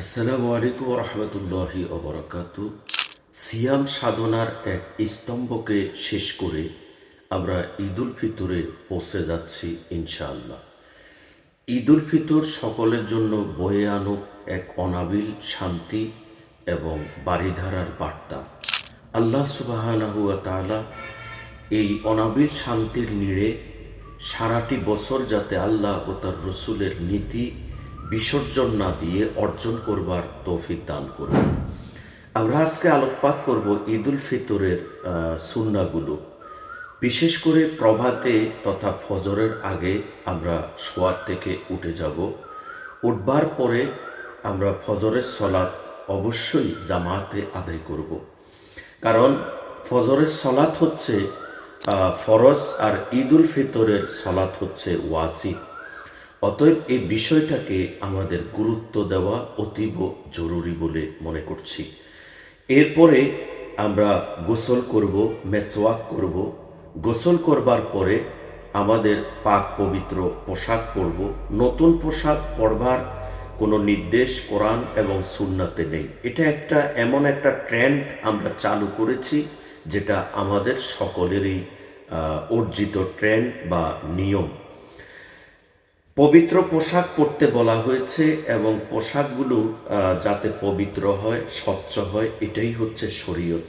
আসসালামু আলাইকুম রহমতুল্লাহি অবরাকাত সিয়াম সাধনার এক স্তম্ভকে শেষ করে আমরা ঈদুল ফিতরে পৌঁছে যাচ্ছি ইনশাআল্লাহ। ঈদুল ফিতর সকলের জন্য বয়ে আনুক এক অনাবিল শান্তি এবং বাড়িধারার বার্তা। আল্লাহ সুবাহানাহু তাআলা এই অনাবিল শান্তির নিড়ে সারাটি বছর যাতে আল্লাহ ও তার রসুলের নীতি বিসর্জন না দিয়ে অর্জন করবার তৌফিক দান করবে আমরা আজকে আলোকপাত করব ঈদুল ফিতরের সুন্নাগুলো বিশেষ করে প্রভাতে তথা ফজরের আগে আমরা শোয়ার থেকে উঠে যাব। উঠবার পরে আমরা ফজরের সলাৎ অবশ্যই জামাতে আদায় করব। কারণ ফজরের সলাৎ হচ্ছে ফরজ আর ঈদুল ফিতরের সলাৎ হচ্ছে ওয়াজিব। অতএব এই বিষয়টাকে আমাদের গুরুত্ব দেওয়া অতীব জরুরি বলে মনে করছি। এরপরে আমরা গোসল করব, মেসওয়াক করব। গোসল করবার পরে আমাদের পাক পবিত্র পোশাক পরব। নতুন পোশাক পরবার কোনো নির্দেশ কোরআন এবং সুন্নাতে নেই। এটা একটা এমন একটা ট্রেন্ড আমরা চালু করেছি, যেটা আমাদের সকলেরই অর্জিত ট্রেন্ড বা নিয়ম। পবিত্র পোশাক পরতে বলা হয়েছে এবং পোশাকগুলো যাতে পবিত্র হয়, স্বচ্ছ হয়, এটাই হচ্ছে শরীয়ত।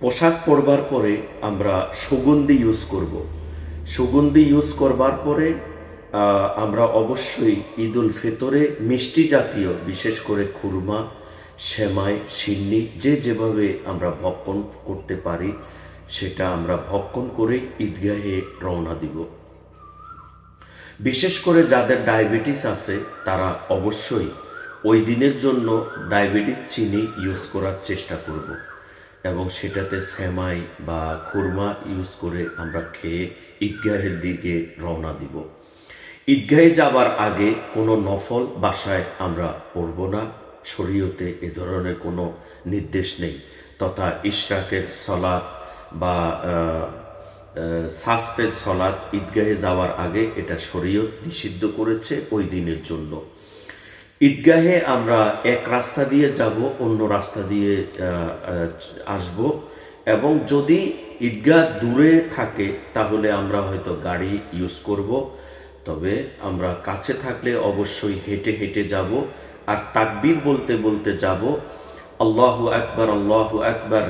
পোশাক পরবার পরে আমরা সুগন্ধি ইউজ করব। সুগন্ধি ইউজ করবার পরে আমরা অবশ্যই ঈদুল ফেতরে মিষ্টি জাতীয়, বিশেষ করে খুরমা, সেমাই, সিন্নি, যে যেভাবে আমরা ভক্ষণ করতে পারি, সেটা আমরা ভক্ষণ করে ঈদগাহে রওনা দিব। বিশেষ করে যাদের ডায়াবেটিস আছে, তারা অবশ্যই ওই দিনের জন্য ডায়াবেটিস চিনি ইউজ করার চেষ্টা করব। এবং সেটাতে সেমাই বা খুরমা ইউজ করে আমরা খেয়ে ঈদগাহের দিকে রওনা দিব। ঈদগাহে যাবার আগে কোনো নফল বাসায় আমরা পড়ব না। শরীয়তে এ ধরনের কোনো নির্দেশ নেই। তথা ইশরাকের সলাৎ বা আহ, সলাদ ঈদগাহে যাওয়ার আগে এটা শরীয়ত নিষিদ্ধ করেছে ওই দিনের জন্য। ঈদগাহে আমরা এক রাস্তা দিয়ে যাব অন্য রাস্তা দিয়ে আসব এবং যদি ঈদগাহ দূরে থাকে তাহলে আমরা হয়তো গাড়ি ইউজ করব তবে আমরা কাছে থাকলে অবশ্যই হেঁটে হেঁটে যাব আর তাকবির বলতে বলতে যাব। আল্লাহু আকবার আল্লাহু আকবার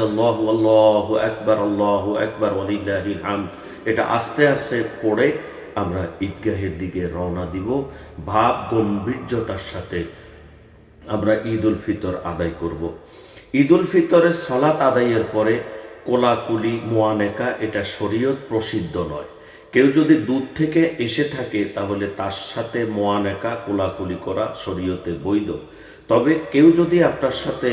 আল্লাহু আকবার আল্লাহু আকবার হামদ এটা আস্তে আস্তে পড়ে আমরা ঈদগাহের দিকে রওনা দিব। ভাব গম্ভীর্যতার সাথে আমরা ঈদ উল ফিতর আদায় করব। ঈদ উল ফিতরের সলাত আদায়ের পরে কোলাকুলি মোয়ানেকা এটা শরীয়ত প্রসিদ্ধ নয়। কেউ যদি দূর থেকে এসে থাকে, তাহলে তার সাথে মোয়ানেকা কোলাকুলি করা শরীয়তে বৈধ। তবে কেউ যদি আপনার সাথে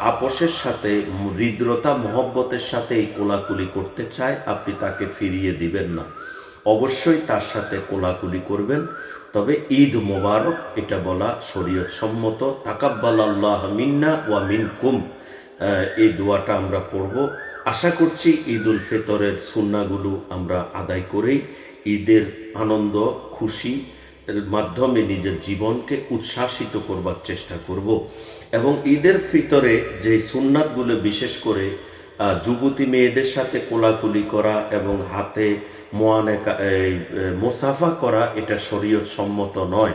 আপোষের সাথে হৃদ্রতা মহব্বতের সাথে এই কোলাকুলি করতে চায় আপনি তাকে ফিরিয়ে দিবেন না। অবশ্যই তার সাথে কোলাকুলি করবেন। তবে ঈদ মোবারক এটা বলা শরীয়ত সম্মত তাকাব্বাল আল্লাহ মিন্না ওয়া মিনকুম। আহ, এই দোয়াটা আমরা পড়ব। আশা করছি ঈদ উল ফিতরের সুন্নাগুলো আমরা আদায় করেই ঈদের আনন্দ খুশি মাধ্যমে নিজের জীবনকে উচ্ছ্বাসিত করবার চেষ্টা করব এবং ঈদের ফিতরে যে সুন্নাতগুলো বিশেষ করে যুবতী মেয়েদের সাথে কোলাকুলি করা এবং হাতে মোয়ানেকা মোসাফা করা, এটা শরীয়ত সম্মত নয়।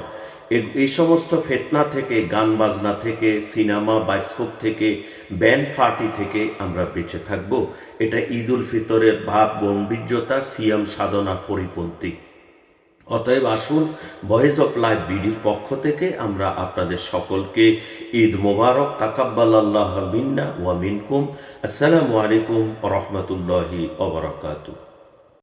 এই সমস্ত ফেতনা থেকে, গান বাজনা থেকে, সিনেমা বায়োস্কোপ থেকে, ব্যান্ড পার্টি থেকে আমরা বেঁচে থাকব। এটা ঈদ উল ফিতরের ভাব গম্ভীর্যতা সিয়াম সাধনা, পরিপন্থী। অতএব আসুন ভয়েস অফ লাইফ বিডির পক্ষ থেকে আমরা আপনাদের সকলকে ঈদ মোবারক, তাকাব্বাল আল্লাহ মিন্না ওয়া মিনকুম। আসসালামু আলাইকুম রহমতুল্লাহি অবরাকাতু